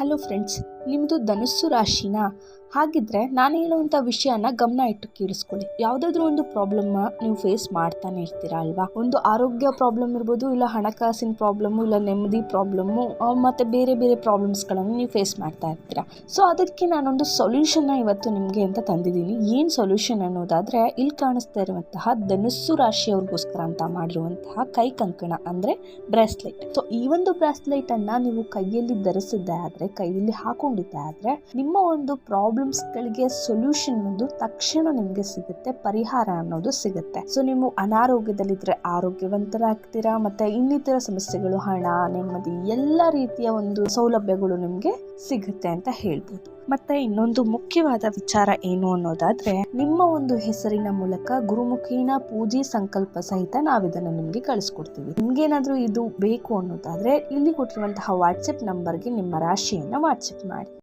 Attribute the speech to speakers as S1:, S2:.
S1: Hello friends ನಿಮ್ಮದು ಧನುಸ್ಸು ರಾಶಿನಾ? ಹಾಗಿದ್ರೆ ನಾನು ಹೇಳುವಂಥ ವಿಷಯನ ಗಮನ ಇಟ್ಟು ಕೇಳಿಸ್ಕೊಳ್ಳಿ. ಯಾವುದಾದ್ರೂ ಒಂದು ಪ್ರಾಬ್ಲಮ್ ನೀವು ಫೇಸ್ ಮಾಡ್ತಾನೆ ಇರ್ತೀರಾ ಅಲ್ವಾ? ಒಂದು ಆರೋಗ್ಯ ಪ್ರಾಬ್ಲಮ್ ಇರ್ಬೋದು, ಇಲ್ಲ ಹಣಕಾಸಿನ ಪ್ರಾಬ್ಲಮ್ಮು ಇಲ್ಲ ನೆಮ್ಮದಿ ಪ್ರಾಬ್ಲಮ್ಮು ಮತ್ತು ಬೇರೆ ಬೇರೆ ಪ್ರಾಬ್ಲಮ್ಸ್ಗಳನ್ನು ನೀವು ಫೇಸ್ ಮಾಡ್ತಾ ಇರ್ತೀರಾ? ಸೊ ಅದಕ್ಕೆ ನಾನೊಂದು ಸೊಲ್ಯೂಷನ್ನ ಇವತ್ತು ನಿಮಗೆ ಅಂತ ತಂದಿದ್ದೀನಿ. ಏನು ಸೊಲ್ಯೂಷನ್ ಅನ್ನೋದಾದರೆ, ಇಲ್ಲಿ ಕಾಣಿಸ್ತಾ ಇರುವಂತಹ ಧನುಸ್ಸು ರಾಶಿಯವ್ರಿಗೋಸ್ಕರ ಅಂತ ಮಾಡಿರುವಂತಹ ಕೈ ಕಂಕಣ ಅಂದರೆ ಬ್ರೇಸ್ಲೆಟ್ ಸೊ ಈ ಒಂದು ಬ್ರೇಸ್ಲೆಟ್ ಅನ್ನ ನೀವು ಕೈಯಲ್ಲಿ ಧರಿಸಿದ್ದೆ ಆದ್ರೆ ಕೈಯಲ್ಲಿ ಹಾಕೊಂಡಿದ್ದೆ. ಆದರೆ ನಿಮ್ಮ ಒಂದು ಪ್ರಾಬ್ಲಮ್ಸ್ ಗಳಿಗೆ ಸೊಲ್ಯೂಷನ್ ಒಂದು ತಕ್ಷಣ ನಿಮಗೆ ಸಿಗುತ್ತೆ, ಪರಿಹಾರ ಅನ್ನೋದು ಸಿಗುತ್ತೆ. ಸೊ ನೀವು ಅನಾರೋಗ್ಯದಲ್ಲಿದ್ದರೆ ಆರೋಗ್ಯವಂತರಾಗ್ತೀರಾ? ಮತ್ತೆ ಇನ್ನಿತರ ಸಮಸ್ಯೆಗಳು, ಹಣ, ನೆಮ್ಮದಿ, ಎಲ್ಲ ರೀತಿಯ ಒಂದು ಸೌಲಭ್ಯಗಳು ನಿಮಗೆ ಸಿಗುತ್ತೆ ಅಂತ ಹೇಳ್ಬೋದು. ಮತ್ತೆ ಇನ್ನೊಂದು ಮುಖ್ಯವಾದ ವಿಚಾರ ಏನು ಅನ್ನೋದಾದ್ರೆ, ನಿಮ್ಮ ಒಂದು ಹೆಸರಿನ ಮೂಲಕ ಗುರುಮುಖಿನ ಪೂಜೆ ಸಂಕಲ್ಪ ಸಹಿತ ನಾವಿದನ್ನು ನಿಮಗೆ ಕಳಿಸ್ಕೊಡ್ತೀವಿ. ನಿಮ್ಗೇನಾದ್ರೂ ಇದು ಬೇಕು ಅನ್ನೋದಾದ್ರೆ, ಇಲ್ಲಿ ಕೊಟ್ಟಿರುವಂತಹ ವಾಟ್ಸಪ್ ನಂಬರ್ಗೆ ನಿಮ್ಮ ರಾಶಿಯನ್ನ ವಾಟ್ಸಪ್ ಮಾಡಿ.